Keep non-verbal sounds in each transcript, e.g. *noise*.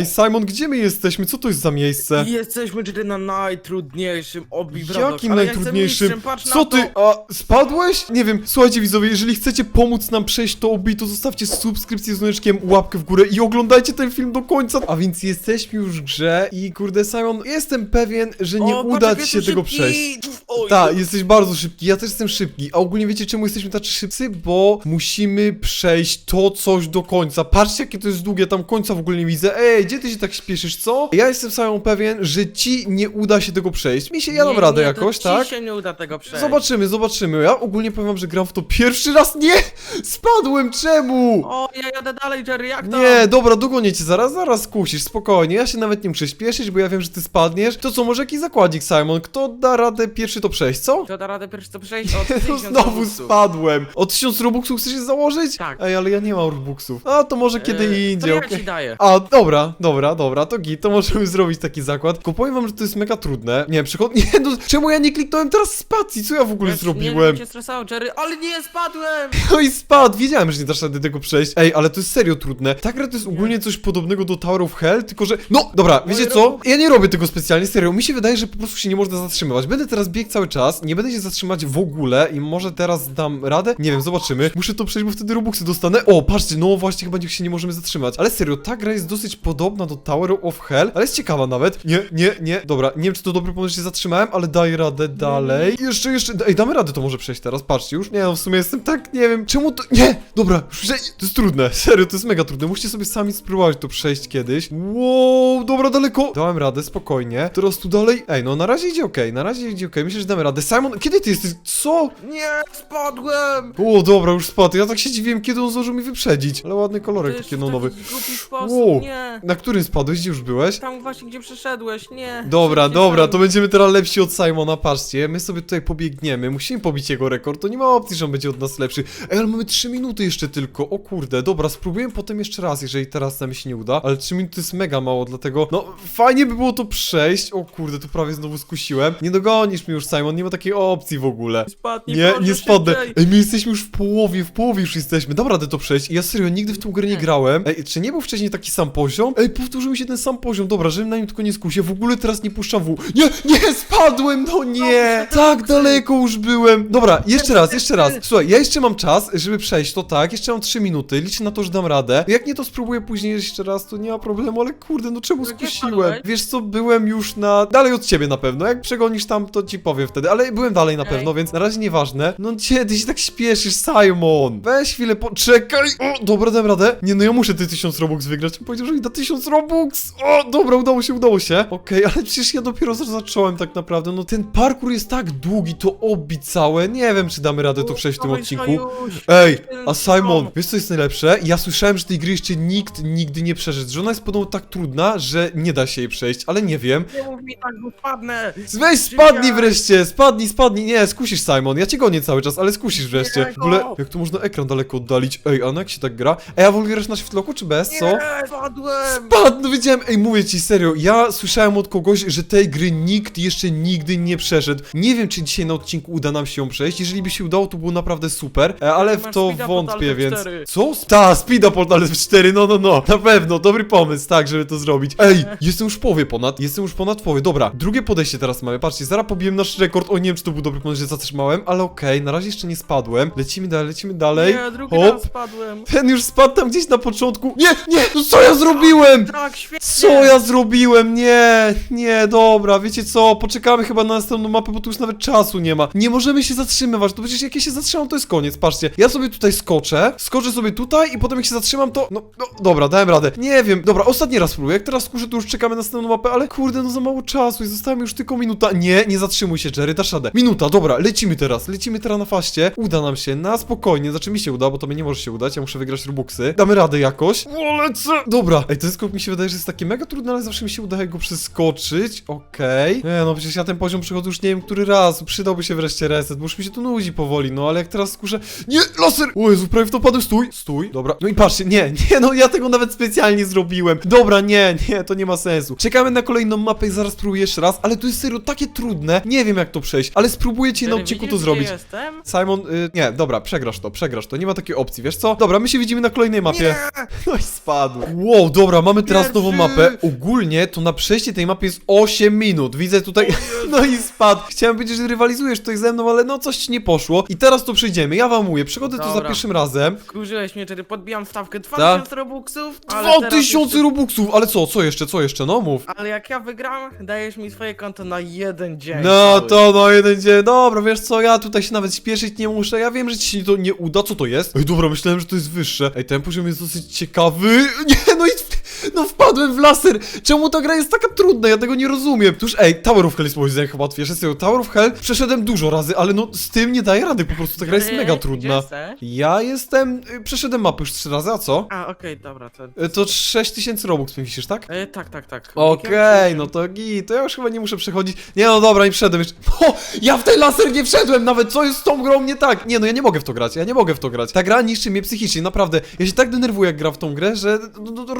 Ej, Simon, gdzie my jesteśmy? Co to jest za miejsce? Jesteśmy czyli na najtrudniejszym obi Jakim najtrudniejszym? Co ty? A spadłeś? Nie wiem, słuchajcie widzowie, jeżeli chcecie pomóc nam przejść to obi, to zostawcie subskrypcję z dzwoneczkiem, łapkę w górę i oglądajcie ten film do końca. A więc jesteśmy już w grze i kurde Simon, jestem pewien, że nie uda ci się tego przejść. Oj, Tak, jesteś bardzo szybki, ja też jestem szybki. A ogólnie wiecie czemu jesteśmy tacy szybcy? Bo musimy przejść to coś do końca. Patrzcie jakie to jest długie, tam końca w ogóle nie widzę. Ej, gdzie ty się tak śpieszysz, co? Ja jestem sam pewien, że ci nie uda się tego przejść. Mi się, ja dam nie, radę nie, jakoś, to tak? Ci się nie uda tego przejść. Zobaczymy, zobaczymy. Ja ogólnie powiem wam, że gram w to pierwszy raz. Nie! Spadłem, czemu? O, ja jadę dalej, Jerry, jak to? Nie, dobra, dogonię cię zaraz, zaraz kusisz, spokojnie. Ja się nawet nie muszę śpieszyć, bo ja wiem, że ty spadniesz. To co, może jakiś zakładnik, Simon? Kto da radę pierwszy to przejść, co? Kto da radę pierwszy to przejść? O, No 1000 znowu robuxów. spadłem. O 1000 robuxów chcesz się założyć? Tak. Ej, ale ja nie mam robuxów. A, to może kiedy E, indziej, To ja okej. ci daję. A, dobra, dobra, dobra, to git, to możemy *laughs* zrobić taki zakład. Tylko powiem wam, że to jest mega trudne. Nie, przychod... *laughs* Nie, no, czemu ja nie kliknąłem teraz spacji? Co ja w ogóle ci- zrobiłem? Nie, nie cię stresował, Jerry, ale nie, spadłem! *laughs* No i spadł, wiedziałem, że nie dasz rady tego przejść. Ej, ale to jest serio trudne. Ta gra to jest ogólnie coś podobnego do Tower of Hell, tylko że... No, dobra, wiecie co? Ja nie robię tego specjalnie, serio. Mi się wydaje, że po prostu się nie można zatrzymywać. Będę teraz biegł cały czas, nie będę się zatrzymać w ogóle i może teraz dam radę? Nie wiem, zobaczymy. Muszę to przejść, bo wtedy Robuxy dostanę. O, patrzcie, no właśnie, chyba niech się nie możemy zatrzymać. Ale serio, ta gra jest dosyć podobna do Tower of Hell, ale jest ciekawa nawet. Nie, nie, nie, dobra, nie wiem, czy to dobry pomysł, że się zatrzymałem, ale daję radę dalej. Jeszcze, jeszcze, ej, damy radę to może przejść teraz, patrzcie, już nie, no w sumie jestem tak, nie wiem, czemu to, nie, dobra, już to jest trudne, *laughs* serio, to jest mega trudne, musicie sobie sami spróbować to przejść kiedyś. Wow, dobra, daleko, dałem radę, spokojnie, teraz tu dalej, ej, no na razie idzie okej, na razie idzie okej, myślę, że damy radę. Simon, kiedy ty jesteś, co? Nie, spadłem! O, dobra, już spadł, ja tak się dziwiłem, kiedy on zdążył mi wyprzedzić, ale ładny kolorek taki w neonowy. taki głupi sposób, Wow. nie. Na którym spadłeś, gdzie już byłeś? Tam właśnie, gdzie przeszedłeś, nie. Dobra, Szybciej dobra, tam. to będziemy teraz lepsi od Simona, patrzcie, my sobie tutaj pobiegniemy, musimy pobić jego rekord, to nie ma opcji, że on będzie od nas lepszy. Ej, ale mamy 3 minuty jeszcze tylko, o kurde, dobra, spróbujemy potem jeszcze raz, jeżeli teraz nam się nie uda, ale 3 minuty jest mega mało, dlatego, no, fajnie by było to przejść, o kurde, to prawie znowu skusiłem. Nie dogonisz mnie już, Simon, nie ma takiej opcji w ogóle. Spadnij, Nie, proszę, nie spadnę. szybciej. Ej, my jesteśmy już w połowie, w połowie już jesteśmy. Dam radę to przejść. Ja serio nigdy w tą grę nie grałem. Ej, czy nie był wcześniej taki sam poziom? Ej, powtórzył mi się ten sam poziom. Dobra, żebym na nim tylko nie skusił. W ogóle teraz nie puszczam W. Nie, nie, spadłem, no nie. Tak daleko już byłem. Dobra, jeszcze raz, jeszcze raz. Słuchaj, ja jeszcze mam czas, żeby przejść to tak. Jeszcze mam 3 minuty. Liczę na to, że dam radę. Jak nie, to spróbuję później jeszcze raz, to nie ma problemu, ale kurde, no czemu Gdzie skusiłem? Wiesz co, byłem już na... Dalej od ciebie na pewno. Jak przegonisz tam, to ci powiem wtedy. Ale byłem dalej na pewno, więc na razie nieważne. No gdzie ty się tak śpieszysz, Simon? Weź chwilę, poczekaj. O, dobra, dam radę. Nie, no ja muszę te 1000 Robux wygrać. Powiedział, że mi da 1000 Robux. O, dobra, udało się, udało się. Okej, ale przecież ja dopiero zacząłem tak naprawdę. No ten parkour jest tak długi, to obi całe. Nie wiem, czy damy radę to przejść w tym odcinku. Ej, a Simon, wiesz co jest najlepsze? Ja słyszałem, że tej gry jeszcze nikt nigdy nie przeszedł, że ona jest podobno tak trudna, że nie da się jej przejść, ale nie wiem. Nie mów mi tak, bo spadnę. Weź spadnij wreszcie, spadnij, spadnij, nie, skusisz Simon, ja cię gonię cały czas, ale skusisz wreszcie. W ogóle, jak tu można ekran daleko oddalić? Ej, a no jak się tak gra? Ej, a w ogóle grasz na shiftlocku czy bez, co? Nie, spadłem. Spadł, no wiedziałem, ej, mówię ci serio, ja słyszałem od kogoś, że tej gry nikt jeszcze nigdy nie przeszedł. Nie wiem, czy dzisiaj na odcinku uda nam się ją przejść, jeżeli by się udało, to było naprawdę super, e, ale w Masz to speeda wątpię, Portal więc... 4. Co? Ta, speeda portal w 4, no, no, no, na pewno, dobry pomysł, tak, żeby to zrobić. Ej, jestem już w połowie ponad, jestem już ponad połowie, dobra, drugie podejście teraz mamy, patrzcie, zaraz pobiłem nasz rekord, o nie wiem, czy to był dobry pomysł, że zatrzymałem, ale okej, na razie jeszcze nie spadłem, lecimy dalej, lecimy dalej, Nie, drugi hop, raz spadłem. ten już spadł tam gdzieś na początku, nie, nie, no co ja zrobiłem? Tak, świetnie. Co ja zrobiłem? Nie, nie, dobra, wiecie co, poczekamy chyba na następną mapę, bo tu już nawet czasu nie ma. Nie możemy się zatrzymywać, to przecież jak ja się zatrzymam, to jest koniec, patrzcie. Ja sobie tutaj skoczę, skoczę sobie tutaj i potem jak się zatrzymam, to, no, no, dobra, dałem radę. Nie wiem, dobra, ostatni raz spróbuję, jak teraz skuszę, to już czekamy na następną mapę, ale kurde, no za mało czasu i została mi już tylko minuta. Nie, nie zatrzymuj się, Jerry, dasz radę. Minuta, dobra, lecimy teraz, lecimy teraz na faście. Uda nam się, na spokojnie, znaczy mi się uda, bo to mnie nie może się udać, ja muszę wygrać Robuxy. Damy radę jakoś. O, lecę! Dobra, ej, ten skok mi się wydaje, że jest taki mega trudny, ale zawsze mi się udaje go przeskoczyć. Okej. Nie, no przecież ja ten poziom przechodzę już nie wiem który raz. Przydałby się wreszcie reset, bo już mi się tu nudzi powoli, no ale jak teraz skuszę... Nie, laser! O Jezu, prawie w to padłem, stój! Stój, dobra. No i patrzcie, nie, *laughs* nie, no ja tego nawet specjalnie zrobiłem. Dobra, nie, nie, to nie ma sensu. Czekamy na kolejną mapę i zaraz spróbuję jeszcze raz, ale to jest serio takie trudne. Nie wiem jak to przejść, ale spróbuję ci na Jerry, odcinku widzisz, to zrobić. Gdzie jestem? Simon, y, nie, dobra, przegrasz to, przegrasz to, nie ma takiej opcji, wiesz co? Dobra, my się widzimy na kolejnej mapie. No i spadł. Wow, dobra, mamy teraz nową Pierwszy. mapę. Ogólnie to na przejście tej mapy jest 8 minut. Widzę tutaj. *laughs* No i spadł. Chciałem powiedzieć, że rywalizujesz tutaj ze mną, ale no coś ci nie poszło. I teraz to przejdziemy. Ja wam mówię, przychodzę tu za Dobra. pierwszym razem. Wkurzyłeś mnie, Jerry, podbijam stawkę Tak. 2000 robuxów, ale teraz 2000 jeszcze- robuxów! Ale co, co jeszcze, co jeszcze? No mów. Ale jak ja wygram, dajesz mi swoje konto na jeden dzień. No cały. to no jeden dzień. Dobra, wiesz co, ja tutaj się nawet śpieszyć nie muszę. Ja wiem, że ci się to nie uda. Co to jest? Ej, dobra, myślałem, że to jest wyższe. Ej, ten poziom jest dosyć ciekawy. *laughs* Nie, no i no wpadłem w laser. Czemu ta gra jest taka trudna? Ja tego nie rozumiem. Tuż, ej, Tower of Hell jest moim zdaniem chyba łatwiejsze. Serio, Tower of Hell przeszedłem dużo razy, ale no z tym nie daję rady. Po prostu ta gra jest mega gdzie trudna. jesteś? Ja jestem, y, przeszedłem mapę już trzy razy, a co? A, okej, dobra, to... Y, To 6000 robux mi wisisz, tak? E, tak, tak, tak. Okej, no to git, to ja już chyba nie muszę przechodzić. Nie no dobra, nie wszedłem jeszcze. *laughs* O, ja w ten laser nie wszedłem nawet, co jest z tą grą nie tak? Nie no, ja nie mogę w to grać, ja nie mogę w to grać. Ta gra niszczy mnie psychicznie, naprawdę. Ja się tak denerwuję jak gram w tą grę, że no, no,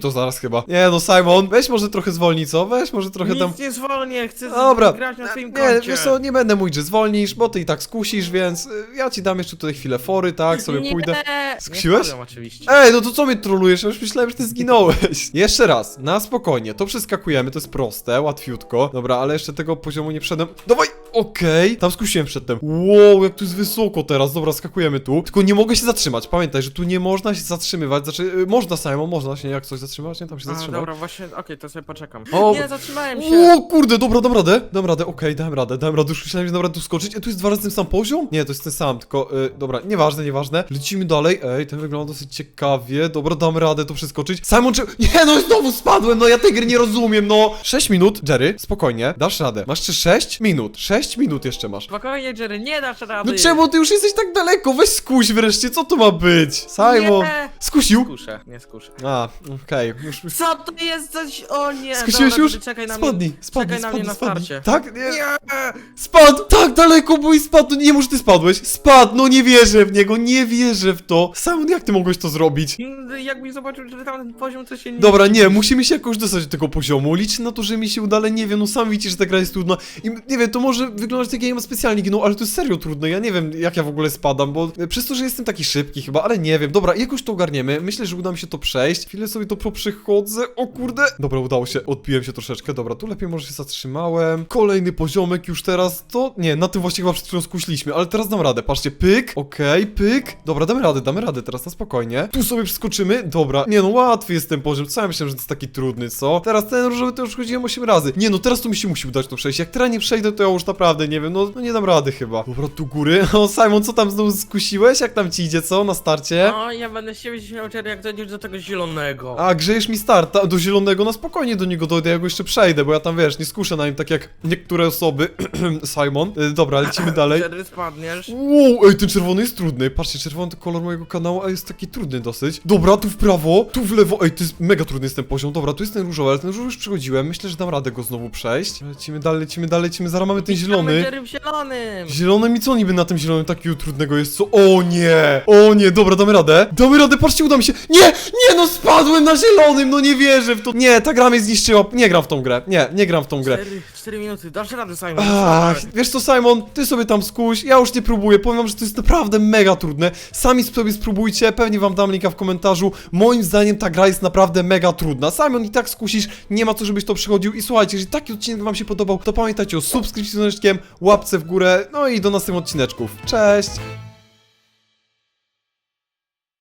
to zaraz chyba. Nie no, Simon, weź może trochę zwolnij, co? Weź może trochę Nic tam... nie zwolnię, chcę Dobra, grać na swoim nie, koncie. wiesz co, nie będę mówić, że zwolnisz, bo ty i tak skusisz, więc y, ja ci dam jeszcze tutaj chwilę fory, tak, sobie nie, pójdę. Nie Skusiłeś? spadłem oczywiście. Ej, no to co mnie trolujesz? Ja już myślałem, że ty zginąłeś. *laughs* Jeszcze raz, na spokojnie, to przeskakujemy, to jest proste, łatwiutko. Dobra, ale jeszcze tego poziomu nie wszedłem. Dawaj! Okej, tam skusiłem przedtem. Wow, jak tu jest wysoko teraz. Dobra, skakujemy tu. Tylko nie mogę się zatrzymać. Pamiętaj, że tu nie można się zatrzymywać. Znaczy, y, można Simon, można się jak coś zatrzymać, nie? Tam się A, zatrzymał. dobra, właśnie, okej, to sobie poczekam. O, nie, zatrzymałem się. O kurde, dobra, dam radę, dam radę, okej, dam radę, dam radę, już myślałem, że dam radę tu skoczyć, e, tu jest dwa razy ten sam poziom? Nie, to jest ten sam, tylko, y, dobra, nieważne, nieważne, lecimy dalej, ej, ten wygląda dosyć ciekawie, dobra, dam radę to przeskoczyć, Simon, czy... *laughs* nie, no znowu spadłem, no ja tej gry nie rozumiem, no, 6 minut, Jerry, spokojnie, dasz radę, masz jeszcze 6 minut, 6 minut jeszcze masz. Spokojnie, Jerry, nie dasz rady. No czemu ty już jesteś tak daleko, weź skuś wreszcie, co to ma być? Simon, Nie. skusił? Skuszę, nie skuszę. A, okej, już... Co to jest coś? O nie, Skusiłeś dobra, już? Jerry, Czekaj na Spadnij, mnie. spadnij, czekaj na mnie spadnij, na spadnij. starcie. Tak? Nie. Nie! Spadł! Tak daleko, i spadł! Nie, może ty spadłeś? Spadł! No nie wierzę w niego, nie wierzę w to! Simon, jak ty mogłeś to zrobić? Jakbyś zobaczył, że tam ten poziom to się nie... Dobra, nie, musimy się jakoś dostać do tego poziomu. Liczę na to, że mi się uda, ale nie wiem, no sam widzicie, że ta gra jest trudna. I nie wiem, to może wyglądać tak, jak ja mam specjalnie ginął, ale to jest serio trudne. Ja nie wiem, jak ja w ogóle spadam, bo e, przez to, że jestem taki szybki chyba, ale nie wiem. Dobra, jakoś to ogarniemy. Myślę, że uda mi się to przejść. Chwilę sobie to poprzechodzę. O kurde! Dobra, udało się. Odbiłem się troszeczkę. Dobra, tu lepiej może się zatrzymałem. Kolejny poziomek już teraz. To nie, na tym właśnie chyba przed chwilą skuśliśmy, ale teraz dam radę. Patrzcie, pyk, okej, pyk. Dobra, damy radę, damy radę teraz na spokojnie. Tu sobie przeskoczymy. Dobra, nie no, łatwy jest ten poziom. Co ja myślałem, że to jest taki trudny, co? Teraz ten różowy to już chodziłem 8 razy. Nie no, teraz to mi się musi udać to przejść. Jak teraz nie przejdę, to ja już naprawdę nie wiem, no, no nie dam rady chyba. Dobra, tu góry. *laughs* O, Simon, co tam znowu skusiłeś? Jak tam ci idzie, co? Na starcie? No, ja będę się Jerry, jak dojdziesz do tego zielonego. A, grzejesz mi start, ta- do zielonego, no spokojnie do niego dojdę, ja go jeszcze przejdę, bo ja tam, wiesz, nie skuszę na nim tak jak niektóre osoby. *clears throat* Simon. Y, Dobra, lecimy *clears throat* dalej. Jerry, spadniesz. Wow, ej, ten czerwony jest trudny. Patrzcie, czerwony to kolor mojego kanału, a jest taki trudny dosyć. Dobra, tu w prawo, tu w lewo. Ej, to jest mega trudny jest ten poziom. Dobra, tu jest ten różowy, ale ten różowy już przechodziłem. Myślę, że dam radę go znowu przejść. Lecimy dalej, lecimy dalej, lecimy. Zaraz mamy ten zielony. W zielonym. Zielony mi co niby na tym zielonym takiego trudnego jest, co? O nie! O nie, dobra, damy radę. Damy radę, patrzcie, uda mi się. Nie! Nie, no spadłem na zielonym, no nie wierzę w to. Nie, ta gra mnie zniszczyła. Nie gram w tą grę. Nie, nie gram w tą grę. Cztery, cztery minuty, dasz radę, Simon. Ach, wiesz co, Simon, ty sobie tam skuś, ja już nie próbuję, powiem wam, że to jest naprawdę mega trudne. Sami sobie spróbujcie, pewnie wam dam linka w komentarzu. Moim zdaniem ta gra jest naprawdę mega trudna. Simon i tak skusisz, nie ma co, żebyś to przychodził. I słuchajcie, jeżeli taki odcinek wam się podobał, to pamiętajcie o subskrypcji z dzwoneczkiem, łapce w górę, no i do następnych odcineczków. Cześć!